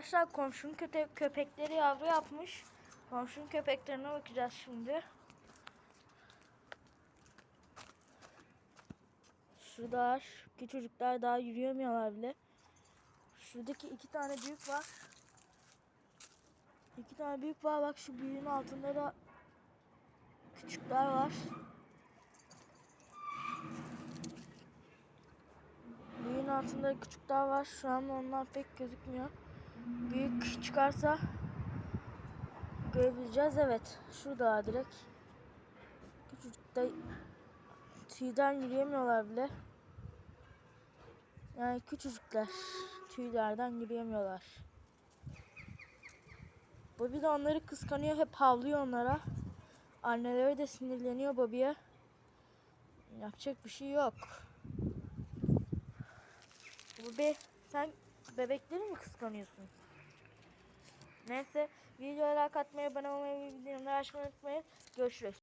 Arkadaşlar komşunun köte köpekleri yavru yapmış. Komşunun köpeklerine bakacağız şimdi. Şurada. Ki çocuklar daha yürüyemiyorlar bile. Şuradaki iki tane büyük var. İki tane büyük var. Bak şu büyüğün altında da küçükler var. Büyüğün altında küçükler var. Şu an onlar pek gözükmüyor. Büyük çıkarsa görebileceğiz. Evet. Şurada direkt. Küçücük de tüyden yürüyemiyorlar bile. Yani küçücükler tüylerden yürüyemiyorlar. Bobby de onları kıskanıyor. Hep havlıyor onlara. Anneleri de sinirleniyor Bobby'ye. Yapacak bir şey yok. Bobby sen bebekleri mi kıskanıyorsun? Neyse videoya like atmayı, abone olmayı, bildirimleri açmayı unutmayın. Görüşürüz.